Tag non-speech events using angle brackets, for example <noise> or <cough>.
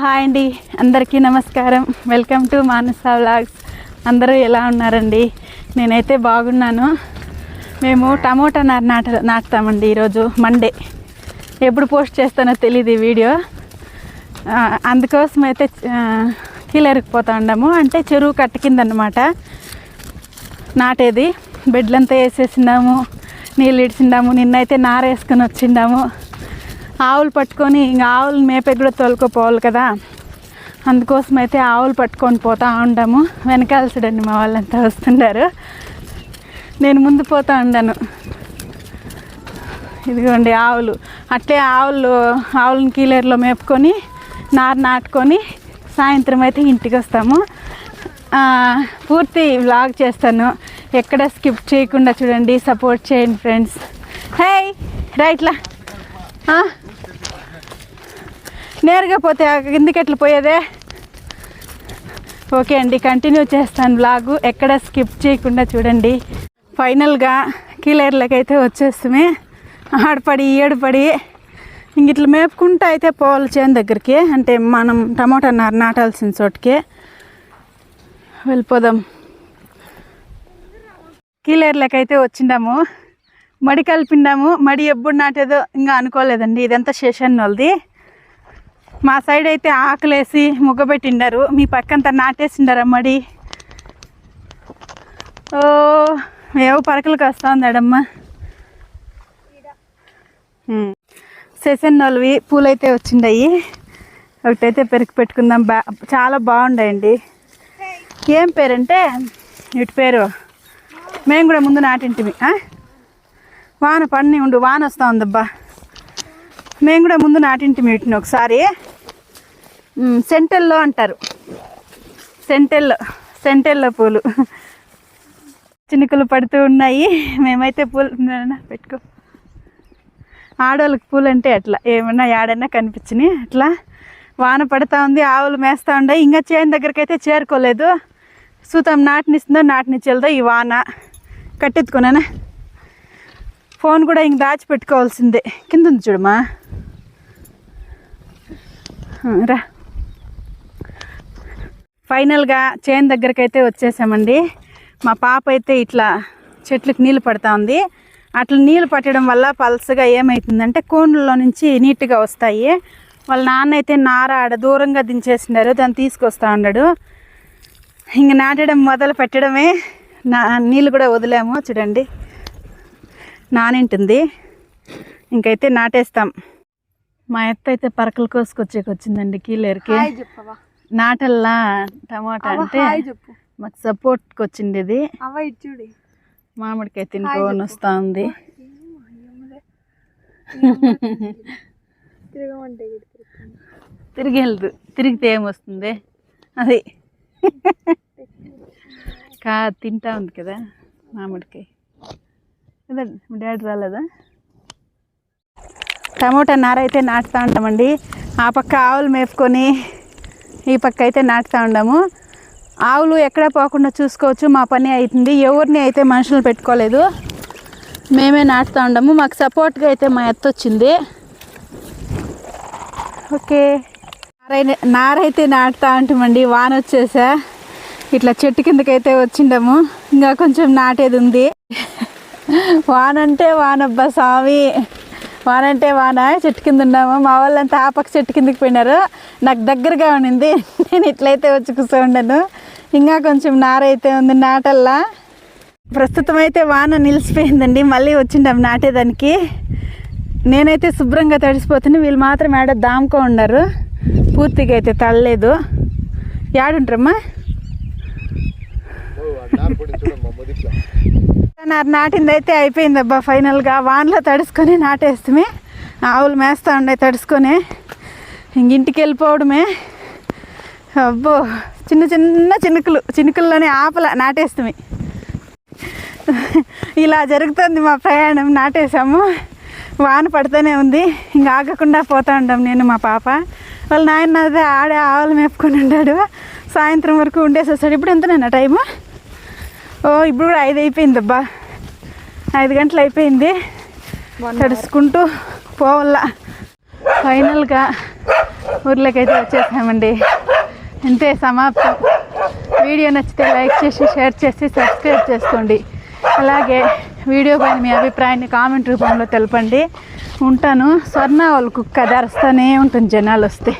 Hi అండి. అందరికీ నమస్కారం. వెల్కమ్ టు మానస వ్లాగ్స్ అందరూ ఎలా ఉన్నారండి? నేనైతే బాగున్నాను. మేము టమోటా నారు నాట నాటుతామండి ఈరోజు మండే ఎప్పుడు పోస్ట్ చేస్తానో తెలియదు ఈ వీడియో. అందుకోసం అయితే కీలరికి పోతా ఉన్నాము. అంటే చెరువు కట్ట నాటేది. బెడ్లంతా వేసేసిందాము. నీళ్ళు ఇడిచిండాము నిన్నైతే నార వేసుకుని వచ్చిండాము ఆవులు పట్టుకొని ఇంకా ఆవులు మేపే కూడా తోలుకోపోవాలి కదా. అందుకోసం అయితే ఆవులు పట్టుకొని పోతా ఉండాము. వెనకాల చూడండి మా వాళ్ళంతా వస్తున్నారు. నేను ముందు పోతా ఉండాను. ఇదిగోండి ఆవులు. అట్లే ఆవులు ఆవులను కీలర్లో మేపుకొని నారు నాటుకొని సాయంత్రం అయితే ఇంటికి వస్తాము. పూర్తి వ్లాగ్ చేస్తాను. ఎక్కడ స్కిప్ చేయకుండా చూడండి. సపోర్ట్ చేయండి ఫ్రెండ్స్. హే రైట్లా. నేరుగా పోతే కిందికెట్లు ఎట్లా పోయేదే? ఓకే అండి కంటిన్యూ చేస్తాను బ్లాగు ఎక్కడ స్కిప్ చేయకుండా చూడండి. ఫైనల్గా కీలేర్లకి అయితే వచ్చేస్తామే. ఆడపడి ఏడుపడి. ఇంక ఇట్లా మేపుకుంటూ అయితే పోవాలి చేను దగ్గరికి. అంటే మనం టమోటా నారు నాటాల్సిన చోటుకి వెళ్ళిపోదాం. కీలేర్లకి అయితే వచ్చిండాము. మడి కలిపిండాము. మడి ఎప్పుడు నాటేదో ఇంకా అనుకోలేదండి. ఇదంతా సెషన్ వాళ్ళది మా సైడ్ అయితే ఆకులేసి ముగ్గబెట్టిండారు. మీ పక్కంతా నాటేసిండారా ఓ ఏవో పరకలకు వస్తుందడమ్మ. ఉందాడమ్మ సెసన్ పూలైతే వచ్చిండాయి. ఒకటైతే పెరుగు పెట్టుకుందాం. బా చాలా బాగుండాయండి. ఏం పేరంటే? ఇటు పేరు. మేము కూడా ముందు నాటింటిమి. వాన పడిని ఉండు వాన వస్తూ ఉందబ్బా మేము కూడా ముందు నాటింటి వీటిని ఒకసారి. సెంటెల్లో అంటారు. సెంటెల్లో సెంటెల్లో పూలు. చినుకులు పడుతూ ఉన్నాయి. మేమైతే పూలు పెట్టుకో. ఆడవాళ్ళకి పూలు అంటే అట్లా. ఏమన్నా యాడైనా కనిపించినాయి అట్లా. వాన పడుతూ ఉంది ఆవులు మేస్తూ ఉన్నాయి. ఇంకా చేను దగ్గరికి అయితే చేరుకోలేదు. సూతం నాటినిస్తుందో నాటినిచ్చేదో ఈ వాన. కట్టెత్తుకున్నానా? ఫోన్ కూడా ఇంక దాచిపెట్టుకోవాల్సిందే. కింద ఉంది చూడమ్మా. రా. ఫైనల్గా చేను దగ్గరికి అయితే వచ్చేసామండి. మా పాప అయితే ఇట్లా చెట్లకు నీళ్ళు పడతా ఉంది. అట్లా నీళ్ళు పట్టడం వల్ల పల్సగా ఏమవుతుందంటే కోన్లలో నుంచి నీట్గా వస్తాయి. వాళ్ళ నాన్న అయితే నార ఆడ దూరంగా దించేసినారు. దాన్ని తీసుకొస్తా ఉన్నాడు. ఇంక నాటడం మొదలు పెట్టడమే. నా నీళ్ళు కూడా వదిలాము. చూడండి. నానింటుంది. ఇంకైతే నాటేస్తాం. మా ఎత్త అయితే పరకలు కోసుకొచ్చేకి వచ్చిందండి కీలేరుకి. నాటల్లా టమాటా అంటే మాకు సపోర్ట్కి వచ్చింది ఇది మామిడికాయ తినుకొని వస్తూ ఉంది తిరగమంటే తిరిగి వెళ్దు తిరిగితే ఏమొస్తుంది? అది. <laughs> కా తింటా ఉంది కదా మామిడికాయ. డాడీ రాలేదా? టమోటా నార అయితే నాటుతూ ఉంటామండి. ఆ పక్క ఆవులు మేపుకొని ఈ పక్క అయితే నాటుతూ ఉండాము. ఆవులు ఎక్కడ పోకుండా చూసుకోవచ్చు మా పని అవుతుంది ఎవరిని అయితే మనుషులు పెట్టుకోలేదు మేమే నాటుతూ ఉండాము. మాకు సపోర్ట్గా అయితే మా ఎత్త వచ్చింది. ఓకే. నారైన నారైతే నాటుతా ఉంటామండి. వాన వచ్చేసా. ఇట్లా చెట్టు కిందకైతే వచ్చిండము. ఇంకా కొంచెం నాటేది ఉంది. <laughs> వానంటే వానబ్బా స్వామి. వాన అంటే వాన? చెట్టు కింద ఉన్నాము? మా వాళ్ళంతా ఆ పక్క చెట్టు కిందకి పోయినారు. నాకు దగ్గరగా ఉండింది. <laughs> నేను ఇట్లయితే వచ్చి కూర్చోండాను. ఇంకా కొంచెం నారైతే ఉంది నాటల్లా. ప్రస్తుతం అయితే వాన నిలిచిపోయిందండి. మళ్ళీ వచ్చిండాం నాటేదానికి. నేనైతే శుభ్రంగా తడిసిపోతుంది వీళ్ళు మాత్రం ఏడ దాముకో ఉన్నారు. పూర్తిగా అయితే తడలేదు. యాడుంటారమ్మా? నారు నాటింది అయితే అయిపోయింది అబ్బా ఫైనల్గా. వానలో తడుసుకొని నాటేస్తామే. ఆవులు మేస్తూ ఉండే తడుసుకొని. ఇంక ఇంటికి వెళ్ళిపోవడమే. అబ్బో చిన్న చిన్న చినుకులు. చినుకుల్లోనే ఆపల నాటేస్తామే. ఇలా జరుగుతుంది మా ప్రయాణం. నాటేసాము వాన పడుతూనే ఉంది. ఇంకా ఆగకుండా పోతూ ఉంటాం నేను మా పాప. వాళ్ళ నాయన అదే ఆడే ఆవులు మేపుకొని ఉన్నాడు సాయంత్రం వరకు ఉండేసి వస్తాడు. ఇప్పుడు ఎంతనన్నా టైము? ఓ ఇప్పుడు కూడా ఐదు అయిపోయింది అబ్బా ఐదు గంటలు అయిపోయింది. తడుచుకుంటూ పోవాల. ఫైనల్గా ఊర్లోకైతే వచ్చేసామండి. ఇంతే సమాప్తం. వీడియో నచ్చితే లైక్ చేసి షేర్ చేసి సబ్స్క్రైబ్ చేసుకోండి. అలాగే వీడియో పైన మీ అభిప్రాయాన్ని కామెంట్ రూపంలో తెలపండి. ఉంటాను. స్వర్ణ వాళ్ళ కుక్క అది అరుస్తూనే ఉంటుంది జనాలు వస్తే.